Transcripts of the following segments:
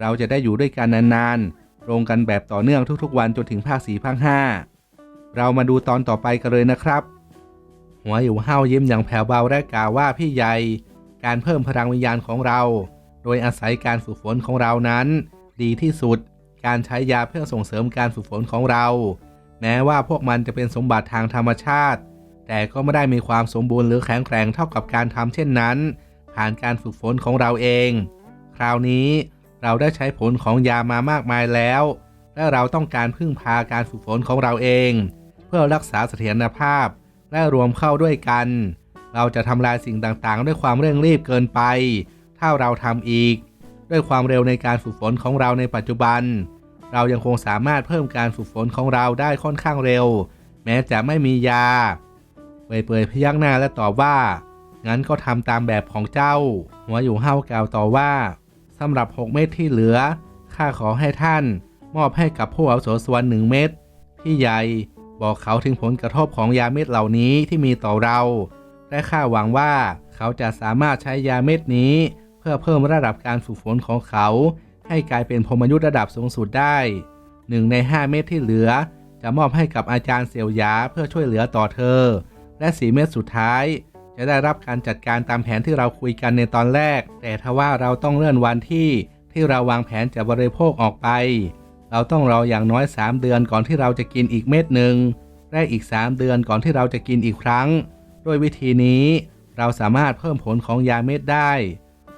เราจะได้อยู่ด้วยกันนานๆลงกันแบบต่อเนื่องทุกๆวันจนถึงภาค4ภาค5เรามาดูตอนต่อไปกันเลยนะครับ หัวอยู่ห้าวยิ้มอย่างแผ่วเบาและกล่าวว่าพี่ใหญ่ การเพิ่มพลังวิญญาณของเรา โดยอาศัยการฝึกฝนของเรานั้น ดีที่สุด การใช้ยาเพื่อส่งเสริมการฝึกฝนของเรา แม้ว่าพวกมันจะเป็นสมบัติทางธรรมชาติ แต่ก็ไม่ได้มีความสมบูรณ์หรือแข็งแกร่งเท่ากับการทำเช่นนั้น ผ่านการฝึกฝนของเราเอง คราวนี้ เราได้ใช้ผลของยามามากมายแล้ว และเราต้องการพึ่งพาการฝึกฝนของเราเอง เพื่อรักษาเสถียรภาพ และรวมเข้าด้วยกัน เราจะทำลายสิ่งต่างๆ ด้วยความเร่งรีบเกินไป ถ้าเราทำอีก ด้วยความเร็วในการฝึกฝนของเราในปัจจุบัน เรายังคงสามารถเพิ่มการฝึกฝนของเราได้ค่อนข้างเร็ว แม้จะไม่มียาเปยๆพยักหน้าและตอบว่างั้นก็ทำตามแบบของเจ้า หัวอยู่ห้าวกล่าวต่อว่า สำหรับ 6 เม็ดที่เหลือ ข้าขอให้ท่าน มอบให้กับผู้อาวุโสส่วนหนึ่งเม็ดพี่ใหญ่บอกเขาถึงผลกระทบของยาเม็ดเหล่านี้ที่มีต่อเรา และข้าหวังว่าเขาจะสามารถใช้ยาเม็ดนี้ เพื่อเพิ่มระดับการฝึกฝนของเขา ให้กลายเป็นพรมยุทธระดับสูงสุดได้หนึ่งใน 5 เม็ดที่เหลือ จะมอบให้กับอาจารย์เสี่ยวหยาเพื่อช่วยเหลือต่อเธอ และสีเม็ดสุดท้าย จะได้รับการจัดการตามแผนที่เราคุยกันในตอนแรก แต่ทว่าเราต้องเลื่อนวันที่ที่เราวางแผนจะบริโภคออกไป เราต้องรออย่างน้อย 3 เดือนก่อนที่เราจะกินอีกเม็ดหนึ่งและอีก 3 เดือนก่อนที่เราจะกินอีกครั้ง ด้วยวิธีนี้ เราสามารถเพิ่มผลของยาเม็ดได้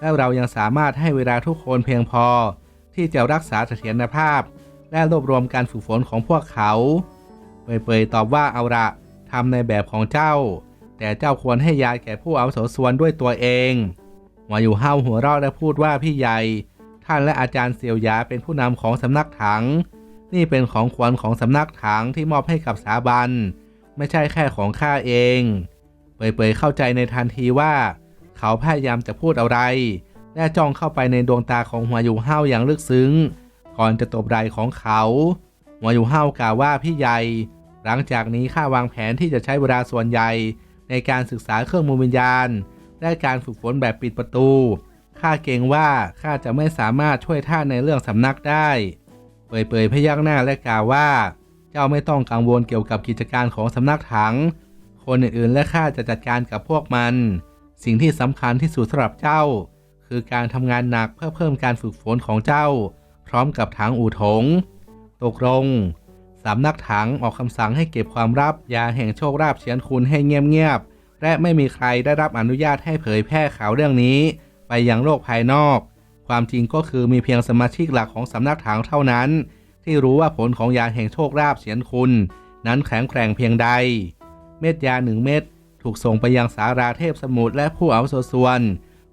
และเรายังสามารถให้เวลาทุกคนเพียงพอ ที่จะรักษาเสถียรภาพ และรวบรวมการฝึกฝนของพวกเขา เปยๆตอบว่าเอาละทำในแบบของเจ้า แต่เจ้าควรให้ยาแก่ผู้เอาโสส่วนด้วยตัวเองหัวอยู่ห้าหัวเราะและพูดว่าพี่ใหญ่ ท่านและอาจารย์เสี่ยวยาเป็นผู้นำของสำนักถัง นี่เป็นของขวัญของสำนักถังที่มอบให้กับสถาบัน ไม่ใช่แค่ของข้าเอง เปยๆเข้าใจในทันทีว่า เขาพยายามจะพูดอะไร และจ้องเข้าไปในดวงตาของหัวอยู่ห้าอย่างลึกซึ้ง ก่อนจะตบไหล่ของเขาหัวอยู่ห้ากล่าวว่าพี่ใหญ่ หลังจากนี้ข้าวางแผนที่จะใช้เวลาส่วนใหญ่ ในการศึกษาเครื่องมือวิญญาณ และการฝึกฝนแบบปิดประตู ข้าเกรงว่าข้าจะไม่สามารถช่วยท่านในเรื่องสำนักได้ เปยๆพยักหน้าและกล่าวว่า เจ้าไม่ต้องกังวลเกี่ยวกับกิจการของสำนักถัง คนอื่นๆและข้าจะจัดการกับพวกมัน สิ่งที่สำคัญที่สุดสำหรับเจ้า คือการทำงานหนักเพื่อเพิ่มการฝึกฝนของเจ้า พร้อมกับถังอู่ถง ตกลง สำนักถังออกคำสั่งให้เก็บความลับยาแห่งโชคลาภเฉียนคุณให้เงียบๆและไม่มีใครได้รับอนุญาตให้เผยแพร่ข่าวเรื่องนี้ ไปยังโลกภายนอก ความจริงก็คือมีเพียงสมาชิกหลักของสำนักถังเท่านั้น ที่รู้ว่าผลของยาแห่งโชคลาภเฉียนคุณ นั้นแข็งแกร่งเพียงใด เม็ดยาหนึ่งเม็ดถูกส่งไปยังสาราเทพสมุทรและผู้อาวุโสส่วน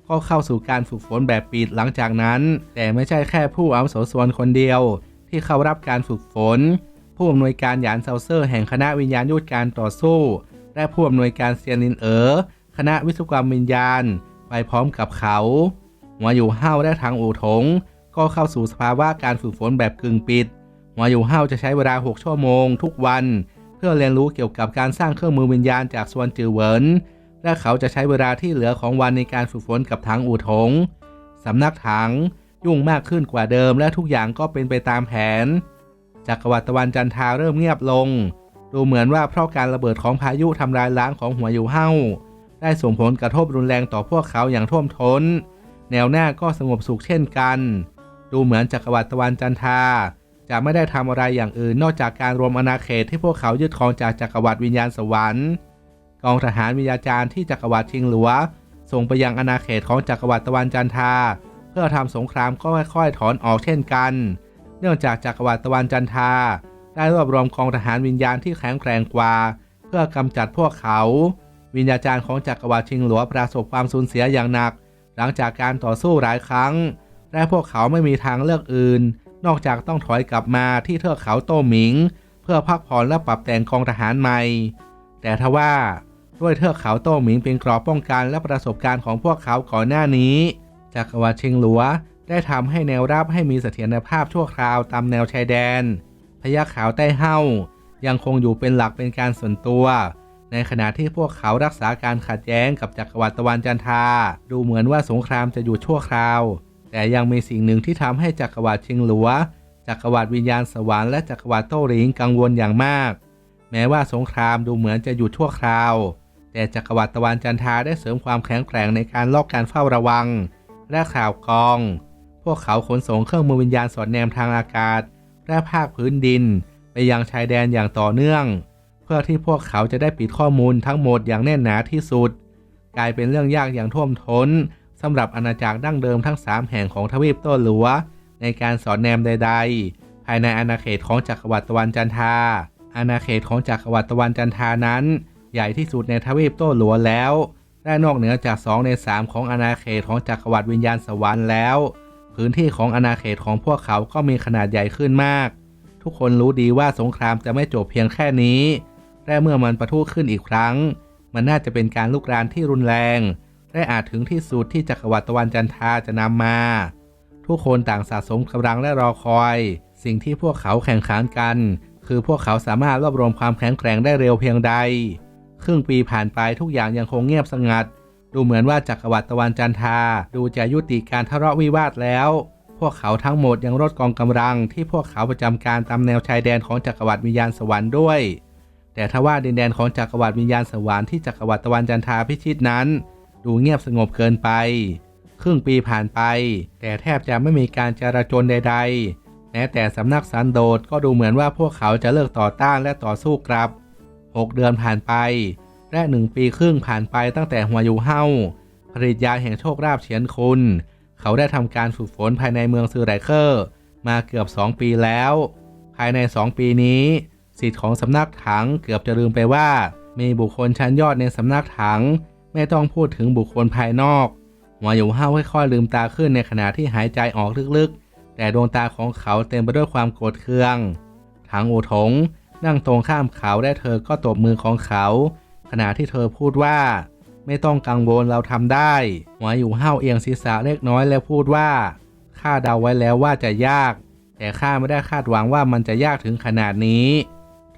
ก็เข้าสู่การฝึกฝนแบบปิดหลังจากนั้น แต่ไม่ใช่แค่ผู้อาวุโสส่วนคนเดียว ที่เข้ารับการฝึกฝน ผู้อำนวยการหยานเซาเซอร์แห่งคณะวิญญาณยุทธการต่อสู้ และผู้อำนวยการเซียนินเอ๋อคณะวิศวกรรมวิญญาณ ไปพร้อมกับเขาหัวอยู่ห้าวและทางอู่ถง ก็เข้าสู่สภาวะการฝึกฝนแบบกึ่งปิดหัวอยู่ห้าวจะใช้เวลา 6 ชั่วโมง ทุกวัน เพื่อเรียนรู้เกี่ยวกับการสร้างเครื่องมือวิญญาณจากส่วนจือเหวินและเขาจะใช้เวลาที่เหลือของวันในการฝึกฝนกับทางอู่ถงสำนักถังยุ่งมากขึ้นกว่าเดิมและทุกอย่างก็เป็นไปตามแผน จักรวรรดิตะวันจันทราเริ่มเงียบลง ดูเหมือนว่าเพราะการระเบิดของพายุทำลายล้างของหัวอยู่เห้าได้ส่งผลกระทบรุนแรงต่อพวกเขาอย่างท่วมทน้น แนวหน้าก็สงบสุขเช่นกัน ดูเหมือนจักรวรรดิตะวันจันทราจะไม่ได้ทำอะไรอย่างอื่นนอกจากการรวมอาณาเขตที่พวกเขายึดครองจากจักรวรรดิวิญญาณสวรรค์ กองทหารวิญญาจารย์ที่จักรวรรดิชิงหลัว ส่งไปยังอาณาเขตของจักรวรรดิตะวันจันทราเพื่อทำสงครามก็ค่อยๆถอนออกเช่นกัน เนื่องจากจักรวรรดิตะวันจันทา ได้รวบรวมกองทหารวิญญาณที่แข็งแกร่งกว่า เพื่อกำจัดพวกเขา วิญญาจารย์ของจักรวรรดิชิงหลัวประสบความสูญเสียอย่างหนัก หลังจากการต่อสู้หลายครั้ง และพวกเขาไม่มีทางเลือกอื่น นอกจากต้องถอยกลับมาที่เทือกเขาโต้หมิง เพื่อพักผ่อนและปรับแต่งกองทหารใหม่ แต่ทว่าด้วยเทือกเขาโต้หมิงเป็นกรอบป้องกันและประสบการณ์ของพวกเขาก่อนหน้านี้จักรวรรดิชิงหลัว ได้ทำให้แนวรับให้มีเสถียรภาพชั่วคราวตามแนวชายแดน พยัคฆ์ขาวใต้เฮ้ายังคงอยู่เป็นหลักเป็นการส่วนตัว ในขณะที่พวกเขารักษาการขัดแย้งกับจักรวรรดิตะวันจันทราดูเหมือนว่าสงครามจะอยู่ชั่วคราว แต่ยังมีสิ่งหนึ่งที่ทำให้จักรวรรดิชิงหลัว จักรวรรดิวิญญาณสวรรค์และจักรวรรดิโต้หลิงกังวลอย่างมาก แม้ว่าสงครามดูเหมือนจะหยุดชั่วคราว แต่จักรวรรดิตะวันจันทราได้เสริมความแข็งแกร่งในการลอกการเฝ้าระวัง และข่าวกรอง วกเขาขนส่งเครื่องมือวิญญาณสอดแนมทางอากาศ และภาคพื้นดิน ไปยังชายแดนอย่างต่อเนื่อง เพื่อที่พวกเขาจะได้ปิดข้อมูลทั้งหมดอย่างแน่นหนาที่สุด กลายเป็นเรื่องยากอย่างท่วมท้นสำหรับอาณาจักรดั้งเดิมทั้ง 3 แห่งของทวีปโต้หลัว ในการสอนแนมใด ๆ ภายในอาณาเขตของจักรวรรดิตะวันจันทาอาณาเขตของจักรวรรดิตะวันจันทานั้น ใหญ่ที่สุดในทวีปโต้หลัวแล้วและนอกเหนือจาก 2 ใน 3 ของอาณาเขตของจักรวรรดิวิญญาณสวรรค์แล้ว พื้นที่ของอาณาเขตของพวกเขาก็มีขนาดใหญ่ขึ้นมาก ทุกคนรู้ดีว่าสงครามจะไม่จบเพียงแค่นี้ และเมื่อมันประทุขึ้นอีกครั้ง มันน่าจะเป็นการลุกรานที่รุนแรง และอาจถึงที่สุดที่จักรวรรดิตะวันจันทราจะนำมา ทุกคนต่างสะสมกำลังและรอคอย สิ่งที่พวกเขาแข่งขันกัน คือพวกเขาสามารถรวบรวมความแข็งแกร่งได้เร็วเพียงใด ครึ่งปีผ่านไปทุกอย่างยังคงเงียบสงัด ดูเหมือนว่าจักรวรรดิตะวันจันทาดูจะยุติการทะเลาะวิวาทแล้ว พวกเขาทั้งหมดยังลดกองกำลังที่พวกเขาประจำการตามแนวชายแดนของจักรวรรดิวิญญาณสวรรค์ด้วย แต่ทว่าดินแดนของจักรวรรดิวิญญาณสวรรค์ที่จักรวรรดิตะวันจันทาพิชิตนั้น ดูเงียบสงบเกินไป ครึ่งปีผ่านไป แต่แทบจะไม่มีการจราจรใด ๆ แม้แต่สำนักสันโดษก็ดูเหมือนว่าพวกเขาจะเลิกต่อต้านและต่อสู้กลับ 6 เดือนผ่านไป และหนึ่งปีครึ่งผ่านไปตั้งแต่หัวยูเฮาผลิตยาแห่งโชคราบเฉียนคุณ เขาได้ทำการฝึกฝนภายในเมืองซูไรเคอร์ มาเกือบ 2 ปีแล้ว ภายใน 2 ปีนี้สิทธิ์ของสำนักถังเกือบจะลืมไปว่า มีบุคคลชั้นยอดในสำนักถัง ไม่ต้องพูดถึงบุคคลภายนอกหัวอยู่ห้าวค่อยๆลืมตาขึ้นในขณะที่หายใจออกลึกๆ แต่ดวงตาของเขาเต็มไปด้วยความโกรธเคือง ถังอูถงนั่งตรงข้ามเขาและเธอก็ตบมือของเขา ขณะที่เธอพูดว่า ไม่ต้องกังวลเราทำได้หัวอยู่ห้าวเอียงศีรษะเล็กน้อยแล้วพูดว่าข้าเดาไว้แล้วว่าจะยาก แต่ข้าไม่ได้คาดหวังว่ามันจะยากถึงขนาดนี้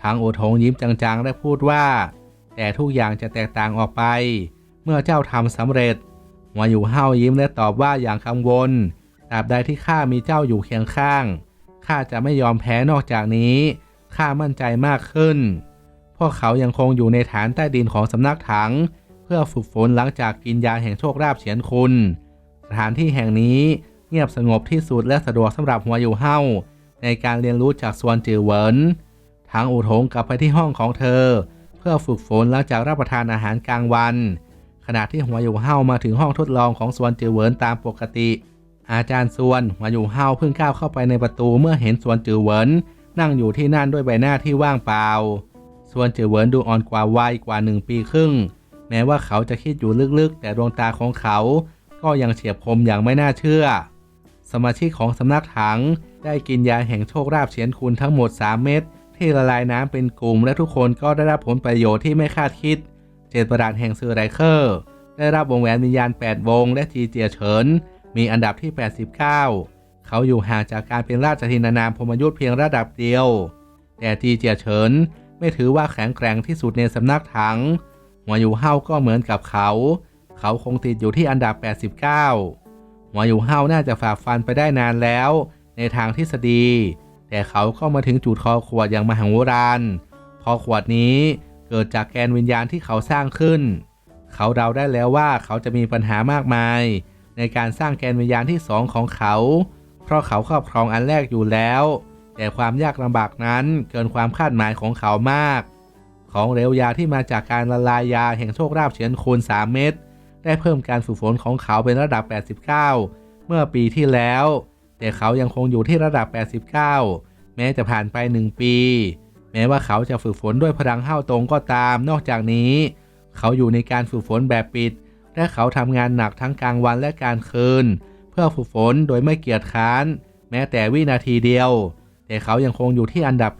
ทางโอทงยิ้มจางๆ และพูดว่า แต่ทุกอย่างจะแตกต่างออกไป เมื่อเจ้าทำสำเร็จหัวอยู่ห้าวยิ้มและตอบว่าอย่างกังวลตราบใดที่ข้ามีเจ้าอยู่เคียงข้างข้าจะไม่ยอมแพ้นอกจากนี้ข้ามั่นใจมากขึ้น พวกเขายังคงอยู่ในฐานใต้ดินของสำนักถัง เพื่อฝึกฝนหลังจากกินยาแห่งโชคราบเฉียนคุณ สถานที่แห่งนี้เงียบสงบที่สุดและสะดวกสำหรับหัวอยู่เฮาในการเรียนรู้จากสวนจือเหวินทางอูถงกลับไปที่ห้องของเธอ เพื่อฝึกฝนหลังจากรับประทานอาหารกลางวัน ขณะที่หัวอยู่เฮามาถึงห้องทดลองของสวนจือเหวินตามปกติ อาจารย์สวนหัวอยู่เฮาเพิ่งก้าวเข้าไปในประตูเมื่อเห็นสวนจือเหวินนั่งอยู่ที่นั่นด้วยใบหน้าที่ว่างเปล่า ส่วนจือเหวินดูอ่อนกว่าวัยกว่าหนึ่งปีครึ่ง แม้ว่าเขาจะคิดอยู่ลึกๆ แต่ดวงตาของเขาก็ยังเฉียบคมอย่างไม่น่าเชื่อ สมาชิกของสำนักถังได้กินยาแห่งโชคราบเฉียนคุณทั้งหมด 3 เม็ดที่ละลายน้ำเป็นกลุ่ม และทุกคนก็ได้รับผลประโยชน์ที่ไม่คาดคิด เจตประดาษแห่งซือไรเคอร์ ได้รับวงแหวนวิญญาณ 8 วง และจีเจียเฉิน มีอันดับที่ 89 เขาอยู่ห่างจากการเป็นราชธินานามพมยุทธเพียงระดับเดียว แต่จีเจียเฉิน ไม่ถือว่าแข็งแกร่งที่สุดในสำนักถัง หัวอยู่เฮาก็เหมือนกับเขา เขาคงติดอยู่ที่อันดับ 89 หัวอยู่เฮาน่าจะฝ่าฟันไปได้นานแล้ว ในทางทฤษฎี แต่เขาก็มาถึงจุดคอขวดอย่างมหังโบราณคอขวดนี้เกิดจากแกนวิญญาณที่เขาสร้างขึ้น เขาเดาได้แล้วว่าเขาจะมีปัญหามากมาย ในการสร้างแกนวิญญาณที่สองของเขา เพราะเขาครอบครองอันแรกอยู่แล้ว แต่ความยากลำบากนั้นเกินความคาดหมายของเขามาก ของเหลวยาที่มาจากการละลายยาแห่งโชคราบเฉียนคูณ3 เม็ดได้เพิ่มการฝึกฝนของเขาเป็นระดับ 89 เมื่อปีที่แล้ว แต่เขายังคงอยู่ที่ระดับ 89 แม้จะผ่านไป 1 ปี แม้ว่าเขาจะฝึกฝนด้วยพลังเฮ้าตรงก็ตาม นอกจากนี้ เขาอยู่ในการฝึกฝนแบบปิด และเขาทำงานหนักทั้งกลางวันและกลางคืน เพื่อฝึกฝนโดยไม่เกียจค้าน แม้แต่วินาทีเดียว แต่เขายังคงอยู่ที่อันดับ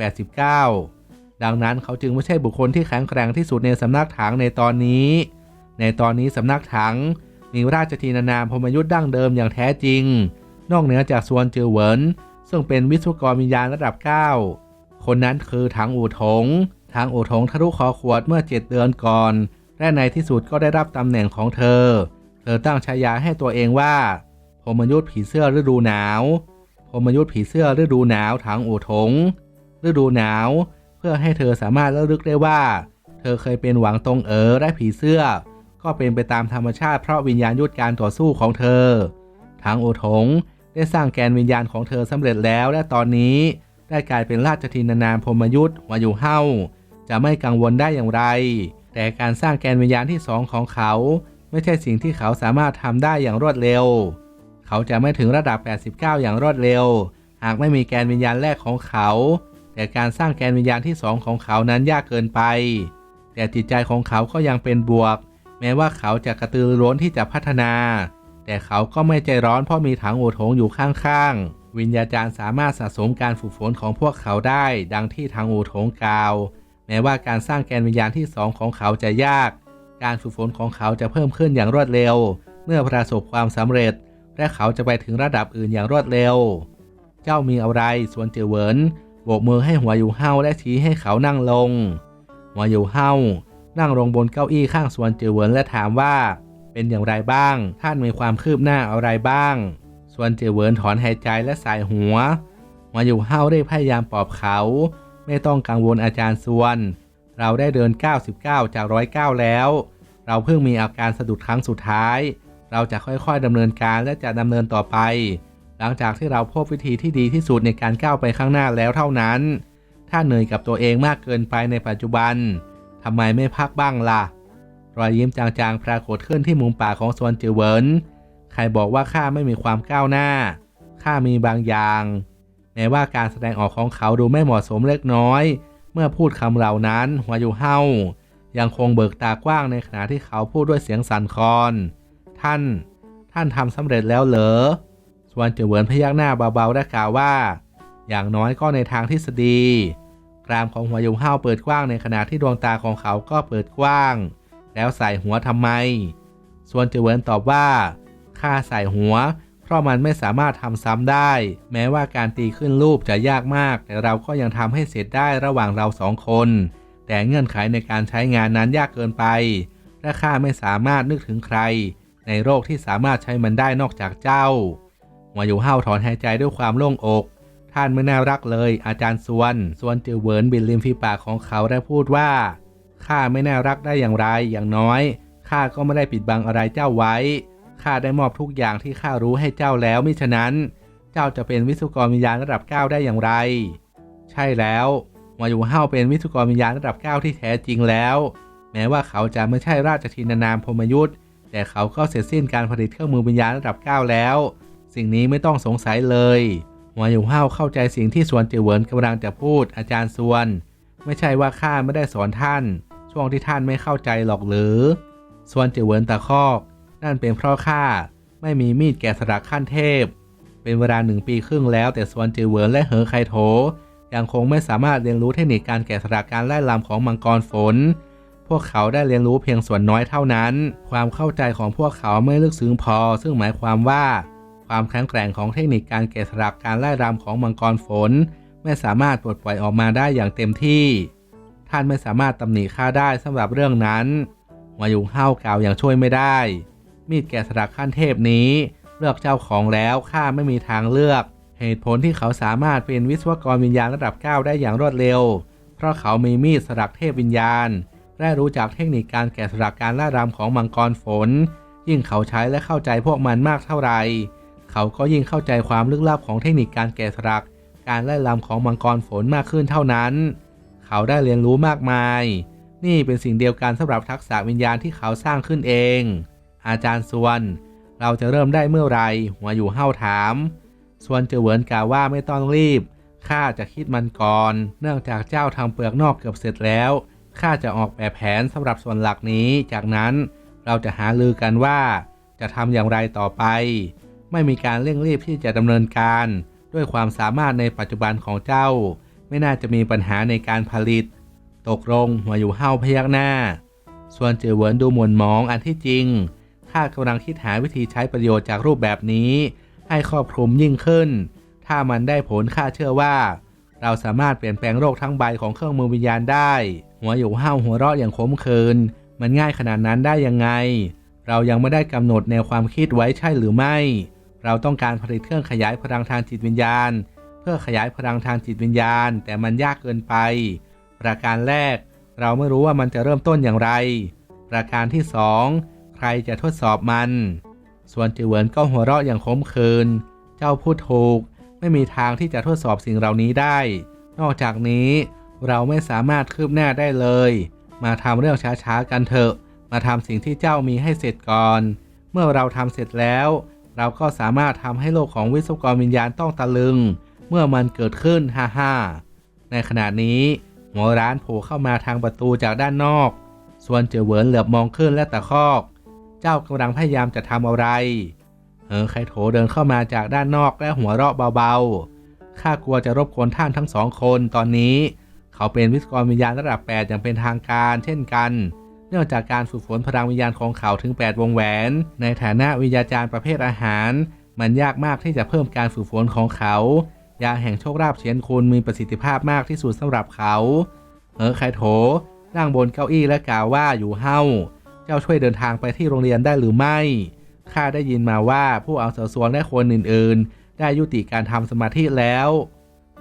89 ดังนั้นเขาจึงไม่ใช่บุคคลที่แข็งแกร่งที่สุดในสำนักถังในตอนนี้ ในตอนนี้สำนักถังมีราชทีนานามพมยุทธ์ดั้งเดิมอย่างแท้จริง นอกเหนือจากส่วนจือเหวิน ซึ่งเป็นวิศวกรวิญญาณระดับ 9 คนนั้นคือถังอู่ถงถังอู่ถงทะลุคอขวดเมื่อ 7 เดือนก่อน และในที่สุดก็ได้รับตำแหน่งของเธอ เธอตั้งฉายาให้ตัวเองว่าพมยุทธ์ผีเสื้อฤดูหนาว พมยุทธ์ผีเสื้อฤดูหนาวถังอู่ถง ฤดูหนาว เพื่อให้เธอสามารถระลึกได้ว่า เธอเคยเป็นหวังตรงเอ๋อและผีเสื้อ ก็เป็นไปตามธรรมชาติเพราะวิญญาณยุทธการต่อสู้ของเธอทางโอถง ได้สร้างแกนวิญญาณของเธอสำเร็จแล้วและตอนนี้ ได้กลายเป็นราชทินานามพมยุทธ์หัวอยู่เฮ้าจะไม่กังวลได้อย่างไร แต่การสร้างแกนวิญญาณที่สองของเขา ไม่ใช่สิ่งที่เขาสามารถทำได้อย่างรวดเร็ว เขาจะไม่ถึงระดับ 89 อย่างรวดเร็ว หากไม่มีแกนวิญญาณแรกของเขา แต่การสร้างแกนวิญญาณที่สองของเขานั้นยากเกินไป แต่จิตใจของเขาก็ยังเป็นบวก แม้ว่าเขาจะกระตือรือร้นที่จะพัฒนา แต่เขาก็ไม่ใจร้อนเพราะมีถังโอโถงอยู่ข้างๆ วิญญาจารย์สามารถสะสมการฝึกฝนของพวกเขาได้ ดังที่ถังโอโถงกล่าว แม้ว่าการสร้างแกนวิญญาณที่สองของเขาจะยาก การฝึกฝนของเขาจะเพิ่มขึ้นอย่างรวดเร็ว เมื่อประสบความสำเร็จ และเขาจะไปถึงระดับอื่นอย่างรวดเร็ว เจ้ามีอะไรส่วนเจเวินโบกมือให้หัวอยู่เฮาและชี้ให้เขานั่งลง หัวอยู่เฮานั่งลงบนเก้าอี้ข้างสวนเจเวินและถามว่า เป็นอย่างไรบ้าง ท่านมีความคืบหน้าอะไรบ้างส่วนเจเวินถอนหายใจและสายหัว หัวอยู่เฮาได้พยายามปลอบเขา ไม่ต้องกังวลอาจารย์ส่วน เราได้เดิน 99 จาก 109 แล้ว เราเพิ่งมีอาการสะดุดครั้งสุดท้าย เราจะค่อยๆดำเนินการและจะดำเนินต่อไป หลังจากที่เราพบวิธีที่ดีที่สุดในการก้าวไปข้างหน้าแล้วเท่านั้น ถ้าเหนื่อยกับตัวเองมากเกินไปในปัจจุบันทำไมไม่พักบ้างล่ะ รอยยิ้มจางๆปรากฏขึ้นที่มุมปากของสวนจือเวินใครบอกว่าข้าไม่มีความก้าวหน้า ข้ามีบางอย่าง แม้ว่าการแสดงออกของเขาดูไม่เหมาะสมเล็กน้อย เมื่อพูดคำเหล่านั้นหัวอยู่เฮายังคงเบิกตากว้างในขณะที่เขาพูดด้วยเสียงสั่นคลอน ท่าน ท่านทำสำเร็จแล้วเหรอส่วนจือเวินพยักหน้าเบาๆและกล่าวว่า อย่างน้อยก็ในทางทฤษฎี กรามของหัวยุงห้าเปิดกว้างในขณะที่ดวงตาของเขาก็เปิดกว้าง แล้วใส่หัวทำไม ส่วนเจเวินตอบว่าข้าใส่หัว เพราะมันไม่สามารถทำซ้ำได้ แม้ว่าการตีขึ้นรูปจะยากมาก แต่เราก็ยังทำให้เสร็จได้ระหว่างเราสองคน แต่เงื่อนไขในการใช้งานนั้นยากเกินไปและข้าไม่สามารถนึกถึงใคร ในโลกที่สามารถใช้มันได้นอกจากเจ้าหัวอยู่ห้าถอนหายใจด้วยความโล่งอก ท่านไม่น่ารักเลย อาจารย์ส่วนส่วนจือเวินบินริมฝีปากของเขาและพูดว่าข้าไม่น่ารักได้อย่างไรอย่างน้อยข้าก็ไม่ได้ปิดบังอะไรเจ้าไว้ข้าได้มอบทุกอย่างที่ข้ารู้ให้เจ้าแล้วมิฉะนั้น เจ้าจะเป็นวิศวกรวิญญาณระดับ 9 ได้อย่างไร ใช่แล้วมาอยู่เฮาเป็นวิศวกรวิญญาณระดับ 9 ที่แท้จริงแล้ว แม้ว่าเขาจะไม่ใช่ราชทินานามพรมยุทธ์ แต่เขาก็เสร็จสิ้นการผลิตเครื่องมือวิญญาณระดับ 9 แล้ว สิ่งนี้ไม่ต้องสงสัยเลยหัวอยู่ห้าวเข้าใจสิ่งที่สวนเจอเวินกำลังจะพูดอาจารย์สวน ไม่ใช่ว่าข้าไม่ได้สอนท่าน ช่วงที่ท่านไม่เข้าใจหรอกหรือสวนเจอเวินตะคอก นั่นเป็นเพราะข้าไม่มีมีดแกะสลักขั้นเทพ เป็นเวลาหนึ่งปีครึ่งแล้วแต่สวนเจอเวินและเหอไคโถยังคงไม่สามารถเรียนรู้เทคนิคการแกะสลักการไล่ลำของมังกรฝน พวกเขาได้เรียนรู้เพียงส่วนน้อยเท่านั้น ความเข้าใจของพวกเขาไม่ลึกซึ้งพอ ซึ่งหมายความว่า ความแข็งแกร่งของเทคนิคการแกะสลักการไล่รำของมังกรฝน ไม่สามารถปลดปล่อยออกมาได้อย่างเต็มที่ ท่านไม่สามารถตำหนิข้าได้สำหรับเรื่องนั้นหัวยุงห้ากล่าวอย่างช่วยไม่ได้ มีดแกะสลักขั้นเทพนี้ เลือกเจ้าของแล้วข้าไม่มีทางเลือก เหตุผลที่เขาสามารถเป็นวิศวกรวิญญาณระดับ 9 ได้อย่างรวดเร็ว เพราะเขามีมีดสลักเทพวิญญาณ และรู้จักเทคนิคการแกะสลักการล่ารำของมังกรฝน ยิ่งเขาใช้และเข้าใจพวกมันมากเท่าไหร่เขาก็ยิ่งเข้าใจความลึกลับของเทคนิคการแกะสลัก การไล่ลำของมังกรฝนมากขึ้นเท่านั้น เขาได้เรียนรู้มากมาย นี่เป็นสิ่งเดียวกันสำหรับทักษะวิญญาณที่เขาสร้างขึ้นเอง อาจารย์ส่วน เราจะเริ่มได้เมื่อไหรหัวอยู่เฮ้าถามส่วนเจอเวินกล่าวว่าไม่ต้องรีบข้าจะคิดมันก่อน เนื่องจากเจ้าทำเปลือกนอกเกือบเสร็จแล้ว ข้าจะออกแบบแผนสำหรับส่วนหลักนี้ จากนั้นเราจะหาลือกันว่าจะทำอย่างไรต่อไป ไม่มีการเร่งรีบที่จะดำเนินการ ด้วยความสามารถในปัจจุบันของเจ้า ไม่น่าจะมีปัญหาในการผลิต ตกลงหัวอยู่เฮาพยักหน้า ส่วนเจอเหวินดูหม่นมองอันที่จริงข้ากำลังคิดหาวิธีใช้ประโยชน์จากรูปแบบนี้ ให้ครอบคลุมยิ่งขึ้น ถ้ามันได้ผลข้าเชื่อว่า เราสามารถเปลี่ยนแปลงโลกทั้งใบของเครื่องมือวิญญาณได้ หัวอยู่ห้าวหัวเราะอย่างขมขื่นมันง่ายขนาดนั้นได้ยังไง เรายังไม่ได้กำหนดแนวความคิดไว้ใช่หรือไม่ เราต้องการผลิตเครื่องขยายพลังทางจิตวิญญาณ เพื่อขยายพลังทางจิตวิญญาณ แต่มันยากเกินไป ประการแรก เราไม่รู้ว่ามันจะเริ่มต้นอย่างไร ประการที่สองใครจะทดสอบมัน ส่วนจิวเหวินก็หัวเราะอย่างขมขื่นเจ้าพูดถูก ไม่มีทางที่จะทดสอบสิ่งเหล่านี้ได้ นอกจากนี้เราไม่สามารถคืบหน้าได้เลย มาทำเรื่องช้าๆกันเถอะ มาทำสิ่งที่เจ้ามีให้เสร็จก่อน เมื่อเราทำเสร็จแล้ว เราก็สามารถทำให้โลกของวิศวกรวิญญาณต้องตะลึง เมื่อมันเกิดขึ้นฮ่าฮ่าในขณะนี้หัวร้านโผล่เข้ามาทางประตูจากด้านนอก ส่วนเจอเหวินเหลือบมองขึ้นและตะคอก เจ้ากำลังพยายามจะทำอะไร เออไคโถเดินเข้ามาจากด้านนอกและหัวเราะเบาๆ ข้ากลัวจะรบกวนท่านทั้งสองคนตอนนี้ เขาเป็นวิศวกรวิญญาณระดับ 8 อย่างเป็นทางการเช่นกัน เนื่องจากการฝึกฝนพลังวิญญาณของเขาถึง 8 วงแหวน ในฐานะวิญญาจารย์ประเภทอาหาร มันยากมากที่จะเพิ่มการฝึกฝนของเขา ยาแห่งโชคลาภเฉียนคุณมีประสิทธิภาพมากที่สุดสำหรับเขา เออไคโถนั่งบนเก้าอี้และกล่าวว่าอยู่เฮ้า เจ้าช่วยเดินทางไปที่โรงเรียนได้หรือไม่ ข้าได้ยินมาว่าผู้เอาเสาสวนและคนอื่นๆ ได้ยุติการทำสมาธิแล้ว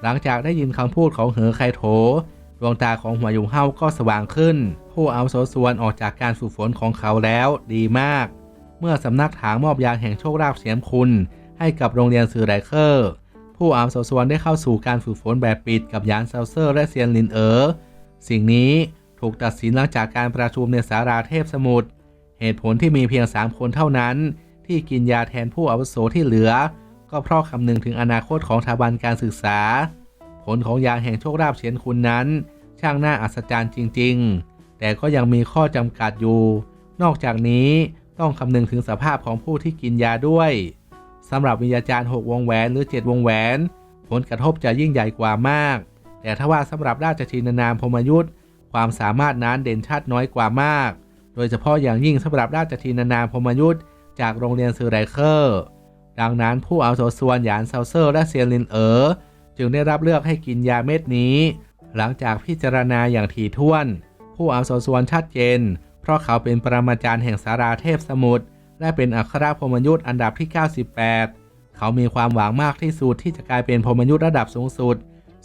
หลังจากได้ยินคำพูดของเหอไคโถ ดวงตาของหัวยุงเฮาก็สว่างขึ้น ผู้เอาโสสวนออกจากการฝึกฝนของเขาแล้วดีมาก เมื่อสำนักถางมอบยาแห่งโชคลาภเสียมคุณ ให้กับโรงเรียนสื่อไรเคอร์ ผู้เอาโสสวนได้เข้าสู่การฝึกฝนแบบปิดกับยานเซลเซอร์และเซียนลินเอ๋อสิ่งนี้ถูกตัดสินหลังจากการประชุมในสาราเทพสมุทร เหตุผลที่มีเพียง 3 คนเท่านั้น ที่กินยาแทนผู้อาวุโสที่เหลือ ก็เพราะคำนึงถึงอนาคตของสถาบันการศึกษา ผลของยาแห่งโชคลาภเฉียนคุณนั้น ช่างน่าอัศจรรย์จริง ๆ แต่ก็ยังมีข้อจำกัดอยู่ นอกจากนี้ต้องคำนึงถึงสภาพของผู้ที่กินยาด้วยสำหรับวิญญาจารย์ 6 วงแหวนหรือ 7 วงแหวน ผลกระทบจะยิ่งใหญ่กว่ามาก แต่ถ้าว่าสำหรับราชชินนามพมยุทธ์ความสามารถนั้นเด่นชัดน้อยกว่ามาก โดยเฉพาะอย่างยิ่งสำหรับราชทินนามพมยุทธจากโรงเรียนซือไรเคอร์ ดังนั้นผู้เอาโสส่วนหยานเซาเซอร์และเซียนลินเอ๋อจึงได้รับเลือกให้กินยาเม็ดนี้ หลังจากพิจารณาอย่างถี่ถ้วน ผู้เอาโสส่วนชัดเจน เพราะเขาเป็นปรมาจารย์แห่งสาราเทพสมุทรและเป็นอัครพมยุทธอันดับที่ 98 เขามีความหวังมากที่สุดที่จะกลายเป็นพมยุทธระดับสูงสุด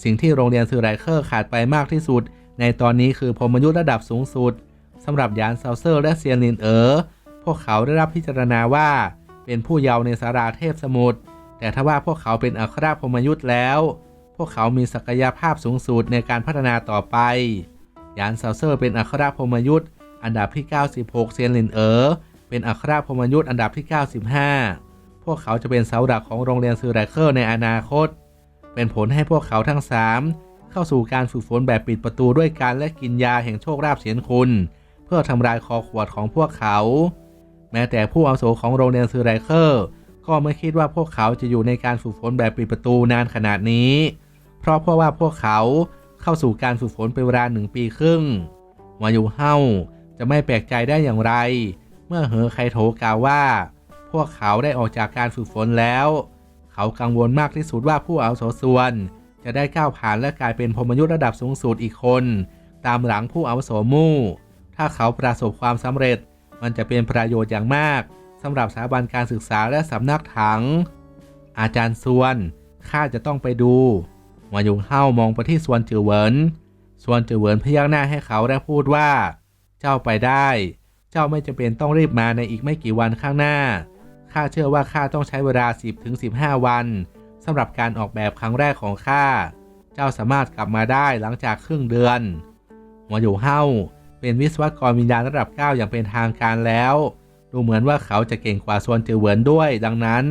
สิ่งที่โรงเรียนซือไรเคอร์ขาดไปมากที่สุด ในตอนนี้คือพมยุทธระดับสูงสุด สำหรับยานเซาเซอร์และเซียนลินเอ๋อพวกเขาได้รับพิจารณาว่า เป็นผู้เยาว์ในสาราเทพสมุทรแต่ถ้าว่าพวกเขาเป็นอัครพมยุทธ์แล้ว พวกเขามีศักยภาพสูงสุดในการพัฒนาต่อไป ยานเซาเซอร์เป็นอัครพมยุทธ์อันดับที่ 96 เซียนลินเอ๋อเป็นอัครพมยุทธ์อันดับที่ 95 พวกเขาจะเป็นเสาหลักของโรงเรียนซือไรเคอร์ในอนาคต เป็นผลให้พวกเขาทั้ง 3 เข้าสู่การฝึกฝนแบบปิดประตูด้วยการและกินยาแห่งโชคลาภเสียนคุณ พื่อทำลายคอขวดของพวกเขา แม้แต่ผู้อาวุโสของโรงเรียนซือไรเคอร์ก็ไม่คิดว่าพวกเขาจะอยู่ในการฝึกฝนแบบปิดประตูนานขนาดนี้ เพราะเพราะว่าพวกเขาเข้าสู่การฝึกฝนเป็นเวลาหนึ่งปีครึ่งวายุเฮาจะไม่แปลกใจได้อย่างไร เมื่อเหอไคโถกล่าวว่า พวกเขาได้ออกจากการฝึกฝนแล้ว เขากังวลมากที่สุดว่าผู้อาวุโสส่วน จะได้ก้าวผ่านและกลายเป็นพมยุทธระดับสูงสุดอีกคน ตามหลังผู้อาวุโสมู่ ถ้าเขาประสบความสำเร็จ มันจะเป็นประโยชน์อย่างมากสำหรับสถาบันการศึกษาและสำนักถัง อาจารย์ส่วนข้าจะต้องไปดูวายุงเฮ้ามองไปที่ส่วนจือเหวินส่วนจือเหวินพยักหน้าให้เขาและพูดว่า เจ้าไปได้ เจ้าไม่จำเป็นต้องรีบมาในอีกไม่กี่วันข้างหน้าข้าเชื่อว่าข้าต้องใช้เวลา 10-15 วันสำหรับการออกแบบครั้งแรกของข้า เจ้าสามารถกลับมาได้หลังจากครึ่งเดือนหัวอยู่เฮ้า เป็นวิศวกรวิญญาณระดับ 9 อย่างเป็นทางการแล้ว ดูเหมือนว่าเขาจะเก่งกว่าส่วนจือเหวินด้วย ดังนั้น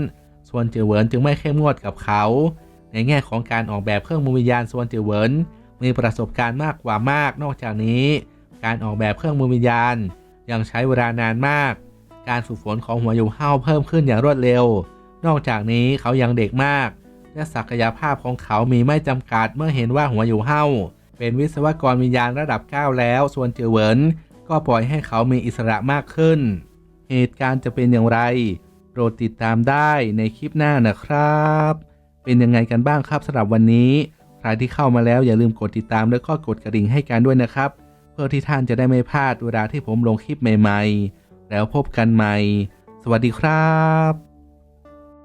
ส่วนจือเหวินจึงไม่เข้มงวดกับเขา ในแง่ของการออกแบบเครื่องมือวิญญาณส่วนจือเหวินมีประสบการณ์มากกว่ามาก นอกจากนี้ การออกแบบเครื่องมือวิญญาณยังใช้เวลานานมาก การฝึกฝนของหัวยู่เฮาเพิ่มขึ้นอย่างรวดเร็ว นอกจากนี้เขายังเด็กมาก และศักยภาพของเขามีไม่จำกัดเมื่อเห็นว่าหัวยู่เฮา เป็นวิศวกรวิญญาณระดับ9แล้ว ส่วนเจอเหวินก็ปล่อยให้เขามีอิสระมากขึ้น เหตุการณ์จะเป็นอย่างไร โปรดติดตามได้ในคลิปหน้านะครับ เป็นยังไงกันบ้างครับสำหรับวันนี้ ใครที่เข้ามาแล้วอย่าลืมกดติดตามแล้วก็กดกระดิ่งให้กันด้วยนะครับ เพื่อที่ท่านจะได้ไม่พลาดเวลาที่ผมลงคลิปใหม่ ๆ แล้วพบกันใหม่ สวัสดีครับ